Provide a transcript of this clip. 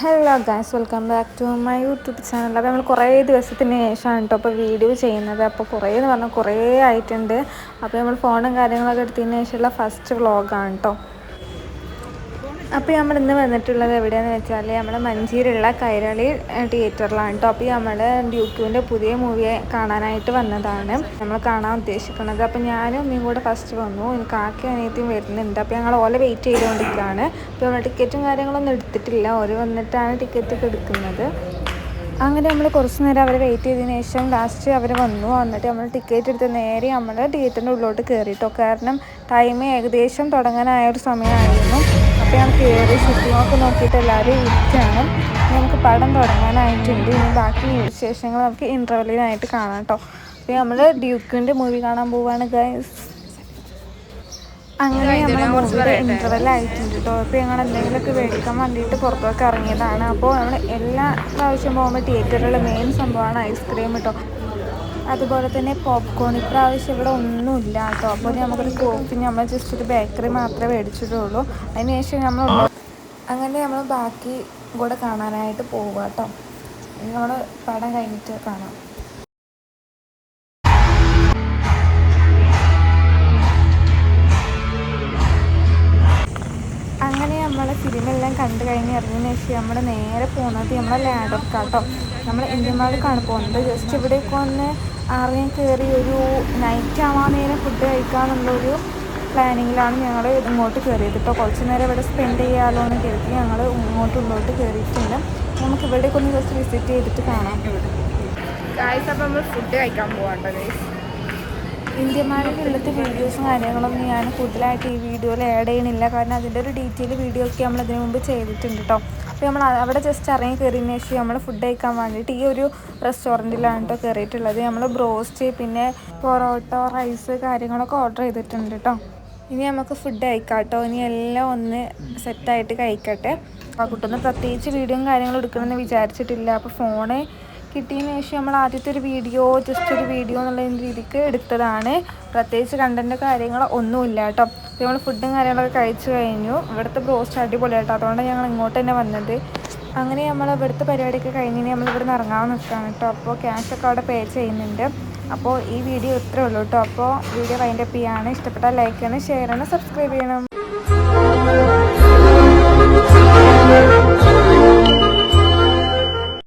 Hello guys welcome back to my YouTube channel അപ്പോൾ നമ്മൾ കുറേ ദിവസത്തിന് ശേഷമാണ് കേട്ടോ അപ്പോൾ വീഡിയോ ചെയ്യുന്നത്. അപ്പോൾ കുറേ എന്ന് പറഞ്ഞാൽ കുറേ ആയിട്ടുണ്ട്. അപ്പോൾ നമ്മൾ ഫോണും കാര്യങ്ങളൊക്കെ എടുത്തതിന് ശേഷമുള്ള ഫസ്റ്റ് വ്ളോഗാണ് കേട്ടോ അപ്പോൾ നമ്മൾ ഇന്ന് വന്നിട്ടുള്ളത് എവിടെയാണെന്ന് വെച്ചാൽ നമ്മൾ മഞ്ചീരുള്ള കൈരളി തിയേറ്ററിലാണ് കേട്ടോ അപ്പോൾ നമ്മൾ ഡ്യൂക്കുവിന്റെ പുതിയ മൂവി കാണാനായിട്ട് വന്നതാണ്. നമ്മൾ കാണാൻ ഉദ്ദേശിക്കുന്നത്. അപ്പോൾ ഞാനും ഒന്നും കൂടെ ഫസ്റ്റ് വന്നു. എനിക്ക് കാക്കി അനിയത്തിയും വരുന്നുണ്ട്. അപ്പോൾ ഞങ്ങൾ ഓല വെയിറ്റ് ചെയ്തുകൊണ്ടിരിക്കുകയാണ് അപ്പോൾ നമ്മൾ ടിക്കറ്റും കാര്യങ്ങളൊന്നും എടുത്തിട്ടില്ല. ഓര് വന്നിട്ടാണ് ടിക്കറ്റ് ഒക്കെ എടുക്കുന്നത്. അങ്ങനെ നമ്മൾ കുറച്ച് നേരം അവരെ വെയിറ്റ് ചെയ്തതിന് ശേഷം ലാസ്റ്റ് അവർ വന്നു. വന്നിട്ട് നമ്മൾ ടിക്കറ്റ് എടുത്ത് നേരെ നമ്മൾ തിയേറ്ററിന്റെ ഉള്ളിലോട്ട് കയറിയിട്ടോ കാരണം ടൈം ഏകദേശം തുടങ്ങാനായ ഒരു സമയമായിരുന്നു. അപ്പോൾ ഞാൻ കയറി ചുറ്റുമൊക്കെ നോക്കിയിട്ട് എല്ലാവരും ഇരിക്കുകയാണ്. നമുക്ക് പടം തുടങ്ങാനായിട്ടുണ്ട്. ഇനി ബാക്കി വിശേഷങ്ങൾ നമുക്ക് ഇന്റർവെല്ലിനായിട്ട് കാണാം കേട്ടോ. അപ്പോൾ നമ്മൾ ഡ്യൂക്കിന്റെ മൂവി കാണാൻ പോവുകയാണ് ഗൈസ് അങ്ങനെ നമ്മൾ ഇന്റർവെൽ ആയിട്ടുണ്ട് കേട്ടോ. അപ്പോൾ ഞങ്ങൾ എന്തെങ്കിലുമൊക്കെ മേടിക്കാൻ വേണ്ടിയിട്ട് പുറത്തൊക്കെ ഇറങ്ങിയതാണ്. അപ്പോൾ നമ്മൾ എല്ലാ പ്രാവശ്യം പോകുമ്പോൾ തിയേറ്ററിലെ മെയിൻ സംഭവമാണ് ഐസ്ക്രീം കേട്ടോ. അതുപോലെ തന്നെ പോപ്കോൺ ഇപ്രാവശ്യം ഇവിടെ ഒന്നുമില്ല കേട്ടോ. അപ്പോൾ നമുക്കൊരു കോഫി നമ്മൾ ജസ്റ്റ് ഒരു ബേക്കറി മാത്രമേ മേടിച്ചിട്ടുള്ളൂ. അതിനുശേഷം നമ്മൾ അങ്ങനെ നമ്മൾ ബാക്കി കൂടെ കാണാനായിട്ട് പോവുക കേട്ടോ. നമ്മൾ പടം കഴിഞ്ഞിട്ട് കാണാം. ഫിലിമെല്ലാം കണ്ടു കഴിഞ്ഞ് ഇറങ്ങിയതിന് ശേഷം നമ്മൾ നേരെ പോകുന്നത് നമ്മളെ ലാഡർക്കാട്ടോ നമ്മൾ ഇന്ത്യമാർക്കാണ് പോകുന്നത്. ജസ്റ്റ് ഇവിടേക്ക് വന്ന് ആറിനെ കയറി ഒരു നൈറ്റ് ആവാൻ നേരം ഫുഡ് കഴിക്കാമെന്നുള്ളൊരു പ്ലാനിങ്ങിലാണ് ഞങ്ങൾ ഇങ്ങോട്ട് കയറിയത് ഇപ്പോൾ കുറച്ച് നേരം ഇവിടെ സ്പെൻഡ് ചെയ്യാമല്ലോ എന്ന് കരുതി ഞങ്ങൾ ഇങ്ങോട്ട് ഉള്ളോട്ട് കയറിയിട്ടുണ്ട്. നമുക്ക് ഇവിടേക്ക് ജസ്റ്റ് വിസിറ്റ് ചെയ്തിട്ട് കാണാം. ഗായ്സ് അപ്പം നമ്മൾ ഫുഡ് കഴിക്കാൻ പോവാട്ടോ ഗൈസ് ഇന്ത്യമാരുടെ ഉള്ളത്തെ വീഡിയോസും കാര്യങ്ങളൊന്നും ഞാൻ കൂടുതലായിട്ട് ഈ വീഡിയോയിൽ ആഡ് ചെയ്യണില്ല. കാരണം അതിന്റെ ഒരു ഡീറ്റെയിൽ വീഡിയോ ഒക്കെ നമ്മൾ അതിനു മുമ്പ് ചെയ്തിട്ടുണ്ട് കേട്ടോ അപ്പോൾ നമ്മൾ അവിടെ ജസ്റ്റ് ഇറങ്ങി കയറിയതിന് ശേഷം നമ്മൾ ഫുഡ് കഴിക്കാൻ വേണ്ടിയിട്ട് ഈ ഒരു റെസ്റ്റോറന്റിലാണ് കേട്ടോ കയറിയിട്ടുള്ളത് നമ്മൾ ബ്രോസ്റ്റ് പിന്നെ പൊറോട്ട റൈസ് കാര്യങ്ങളൊക്കെ ഓർഡർ ചെയ്തിട്ടുണ്ട് കേട്ടോ ഇനി നമുക്ക് ഫുഡ് കഴിക്കാം കേട്ടോ ഇനി എല്ലാം ഒന്ന് സെറ്റായിട്ട് കഴിക്കട്ടെ. ആ കുട്ടൊന്ന് പ്രത്യേകിച്ച് വീഡിയോയും കാര്യങ്ങളും എടുക്കണമെന്ന് വിചാരിച്ചിട്ടില്ല. അപ്പോൾ ഫോണ് കിട്ടിയതിന് ശേഷം നമ്മൾ ആദ്യത്തെ ഒരു വീഡിയോ ജസ്റ്റ് ഒരു വീഡിയോ എന്നുള്ള രീതിക്ക് എടുത്തതാണ്. പ്രത്യേകിച്ച് കണ്ടന്റ് കാര്യങ്ങൾ ഒന്നുമില്ല കേട്ടോ. നമ്മൾ ഫുഡും കാര്യങ്ങളൊക്കെ കഴിച്ചു കഴിഞ്ഞു. ഇവിടുത്തെ ബ്രോസ്റ്റ് അടിപൊളിയായിട്ടോ അതുകൊണ്ടാണ് ഞങ്ങൾ ഇങ്ങോട്ട് തന്നെ വന്നത്. അങ്ങനെ നമ്മൾ ഇവിടുത്തെ പരിപാടിയൊക്കെ കഴിഞ്ഞ് നമ്മൾ ഇവിടെ നിന്ന് ഇറങ്ങാൻ നിൽക്കുകയാണ് കേട്ടോ. അപ്പോൾ ക്യാഷൊക്കെ അവിടെ പേ ചെയ്യുന്നുണ്ട്. അപ്പോൾ ഈ വീഡിയോ ഇത്രയേ ഉള്ളൂ കേട്ടോ. അപ്പോൾ വീഡിയോ വൈൻഡപ്പ് ചെയ്യാണ്. ഇഷ്ടപ്പെട്ടാൽ ലൈക്ക് ചെയ്യണം ഷെയർ ചെയ്യണം സബ്സ്ക്രൈബ് ചെയ്യണം.